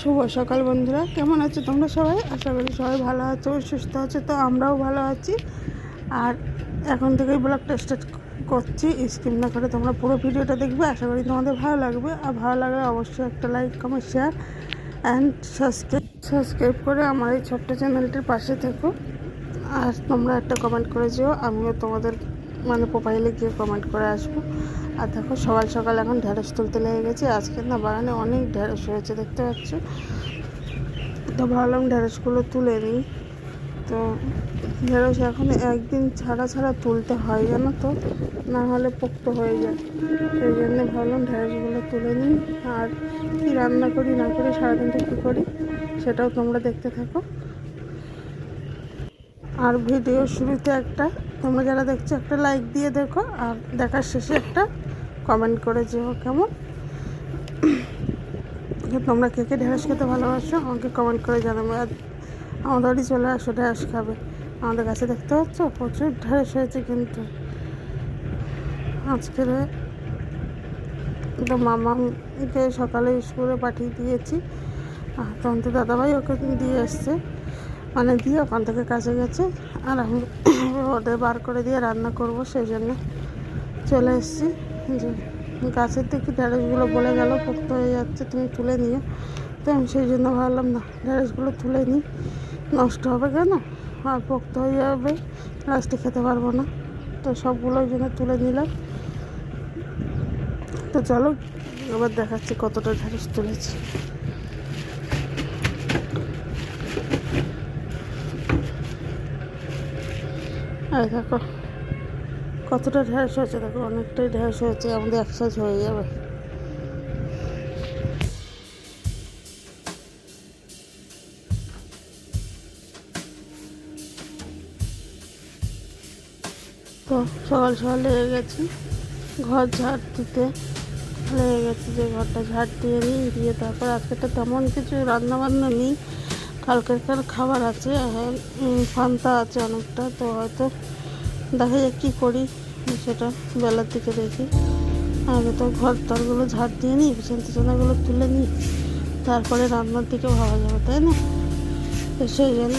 শুভ সকাল বন্ধুরা, কেমন আছো তোমরা সবাই? আশা করি সবাই ভালো আছো সুস্থ আছো, তো আমরাও ভালো আছি। আর এখন থেকেই ব্লগটা স্টার্ট করছি, স্কিপ না করে তোমরা পুরো ভিডিওটা দেখবে, আশা করি তোমাদের ভালো লাগবে। আর ভালো লাগলে অবশ্যই একটা like comment share and subscribe subscribe করে আমার এই ছোট্ট চ্যানেলটির পাশে থেকো। আর তোমরা একটা কমেন্ট করে যেও, আমিও তোমাদের মানে প্রোফাইলে গিয়ে কমেন্ট করে আসব। আর দেখো, সকাল সকাল এখন ঢেঁড়স তুলতে লেগে গেছে। আজকে না বাগানে অনেক ঢেঁড়স হয়েছে, দেখতে পাচ্ছ? তো ভাবলাম ঢেঁড়সগুলো তুলে নিই। তো ঢেঁড়স এখন একদিন ছাড়া ছাড়া তুলতে হয়, জানো তো? না হলে পোক্ত হয়ে যায়। সেই জন্য ভাবলাম ঢেঁড়সগুলো তুলে নিই। আর কী রান্না করি, না করি, সারাদিনটা কী করি, সেটাও তোমরা দেখতে থাকো। আর ভিডিও শুরুতে একটা তোমরা যারা দেখছ, একটা লাইক দিয়ে দেখো, আর দেখার শেষে একটা কমেন্ট করে যেও, কেমন? তোমরা কে কে ঢেঁড়স খেতে ভালোবাসো, আমাকে কমেন্ট করে জানাবে আর আমাদের বাড়ি চলে আসো, ঢেঁড়স খাবে। আমাদের কাছে দেখতে পাচ্ছ, প্রচুর ঢেঁড়স হয়েছে কিন্তু। আজকের তো মামাকে সকালে স্কুলে পাঠিয়ে দিয়েছি তখন তো দাদাভাই ওকে দিয়ে এসছে। মানে দিয়ে ওখান থেকে কাছে গেছে, আর আমি ওদের বার করে দিয়ে রান্না করব, সেই জন্য চলে এসেছি। যে গাছের থেকে ঢ্যাঁড়সগুলো বলে গেল, পোক্ত হয়ে যাচ্ছে, তুমি তুলে নিও। তো আমি সেই জন্য ভাবলাম, না ঢ্যাঁড়সগুলো তুলে নিই নষ্ট হবে কেন? আর পোক্ত হয়ে যাবে, লাস্টে খেতে পারব না। তো সবগুলো ওই জন্য তুলে নিলাম। তো চলো এবার দেখাচ্ছি কতটা ঢ্যাঁড়স তুলেছি। আর দেখো, কতটা ঢ্যাঁড়স হয়েছে, দেখো, অনেকটাই ঢ্যাঁড়স হয়েছে, আমাদের একসাথে হয়ে যাবে। তো সকাল সকাল লেগে গেছি, ঘর ঝাড় দিতে লেগে গেছি, যে ঘরটা ঝাড় দিয়ে নিই দিয়ে তারপর আজকে আজকেটা তেমন কিছু রান্না বান্না কালকেরকার খাবার আছে উম, আছে অনেকটা তো হয়তো দেখা যাক কী করি। সেটা বেলার দিকে দেখি। আগে তো ঘর তরগুলো ঝাড় দিয়ে নিই বিছানা তুলে নিই। তারপরে রান্নার দিকে ভাবা যাবে তাই না? তো সেই জন্য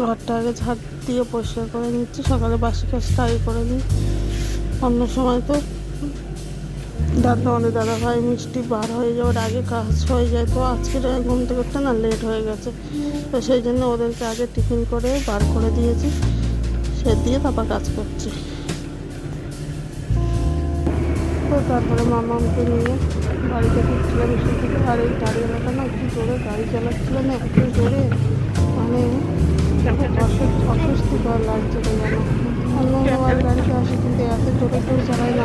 ঘরটা আগে ঝাড় দিয়ে পরিষ্কার করে নিচ্ছি। সকালে বাসি কাজটা আগে করে নিই। অন্য সময় তো দাদা, আমাদের দাদা ভাই মিষ্টি বার হয়ে যাওয়ার আগে কাজ হয়ে যায়, তো আজকের ঘুম থেকে উঠতে না লেট হয়ে গেছে। তো সেই জন্য ওদেরকে আগে টিফিন করে বার করে দিয়েছি সে দিয়ে তারপর কাজ করছি। তো তারপরে মামাকে নিয়ে বাড়িতে ফিরছিলাম স্কুল থেকে, আর এই গাড়িওয়ালাটা না একটু জোরে গাড়ি চালাচ্ছিল না একটু জোরে মানে অস্বস্তিকর লাগছিল যেন। আমার গাড়িতে আসে কিন্তু এত জোরে জোরে চালাই না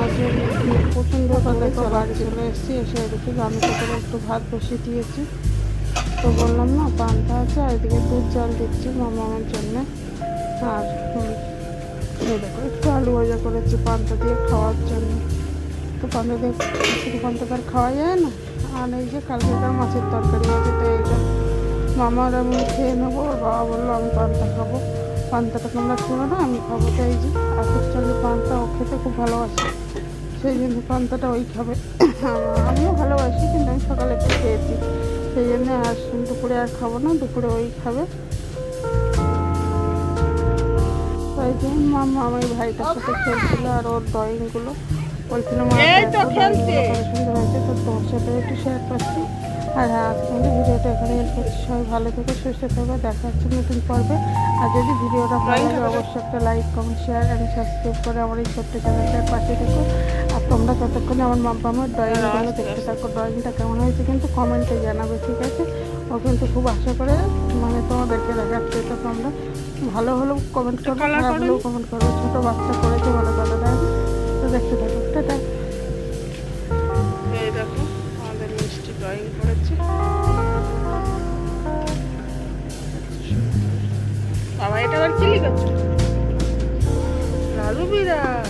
প্রচণ্ড তাদের তো বাড়ি চলে এসেছি। এসে এদিকে গামছা করে একটু ভাত বসিয়ে দিয়েছি। তো বললাম না পান্তা আছে আর এদিকে দুধ জল দিচ্ছি মামা আমার জন্যে। আর হুম, একটু আলু ভাজা করেছি পান্তা দিয়ে খাওয়ার জন্য। তো পান্তা দিয়ে শুধু পান্তা তো আর খাওয়া যায় না। আর এই যে কালকেকার মাছের তরকারি আছে তো এইটা মামার আমি খেয়ে নেব। ওর বাবা বলল আমি পান্তা খাব। পান্তাটা তোমরা খেলো না আমি খাব তাই যে। আকাশ চলে পান্তা ও খেতে খুব ভালোবাসে। সেই জন্য পান্তাটা ওই খাবে। আমিও ভালোবাসি কিন্তু আমি সকালে একটু খেয়েছি। সেই জন্য আর দুপুরে আর খাব না দুপুরে ওই খাবে। তাই জন্য মামা আমার ভাইটার সাথে খেলছিল আর ওর ড্রয়িংগুলো বলছিল মা সুন্দর হয়েছে তো তোর সাথে একটু শেয়ার করছি। আর হ্যাঁ আজকে আমাদের ভিডিওটা এখানে এন্ড করছি। সবাই ভালো থেকো সুস্থ থেকো। দেখা হচ্ছে নতুন পর্বে। আর যদি ভিডিওটা ভালো লাগে অবশ্যই একটা like comment share and subscribe করে আমার এই ছোট্ট চ্যানেলটার পাশে থেকো। আর তোমরা ততক্ষণে আমার মাম্পামের ড্রয়িংগুলো দেখতে থাকো। ড্রয়িংটা কেমন হয়েছে কিন্তু কমেন্টে জানাবে ঠিক আছে? ও কিন্তু খুব আশা করে মানে তোমাদেরকে দেখাচ্ছে তো তোমরা ভালো হলেও কমেন্ট করো খারাপ হলেও কমেন্ট করো। ছোটো বাচ্চা করেছে ভালো ভালো না? তো দেখতে থাকো। টাটা। এই দেখো আমাদের মিষ্টি ড্রয়িং আবার চিলি করছ লালু বিড়াল।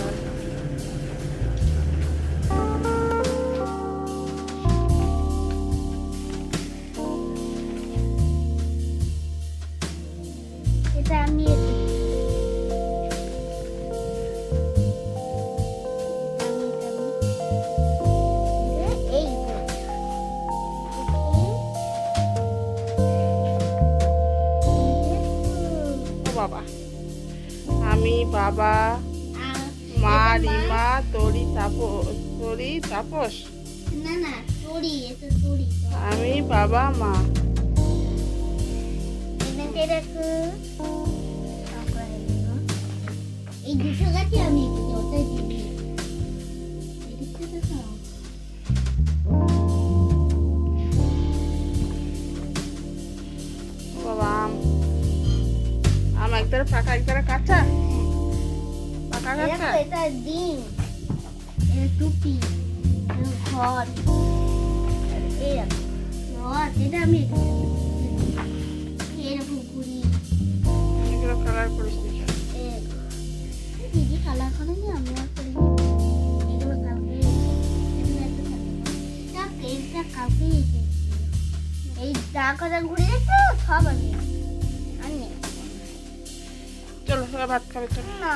এটা আমি বাবা মা রিমা তরি তাপস তরি তাপস। আমি বাবা মা। এখানে এই দুটো গাছে আমি ওটাই দিবি বাবা আম। আম একদারে পাকা একদারে কাঁচা দেখো কাঁচা এটা ডিম টুপি ঘর এটা আমি এটা পুকুরি এগুলো কালার করিস? দিদি কালার করেনি আমি আর করিনি এগুলো পেনটা কাউকে এসেছি। এই ডাকাটা ঘুরে দেখছ সব আমি আমি চলো ভাত খাবে চলো। না।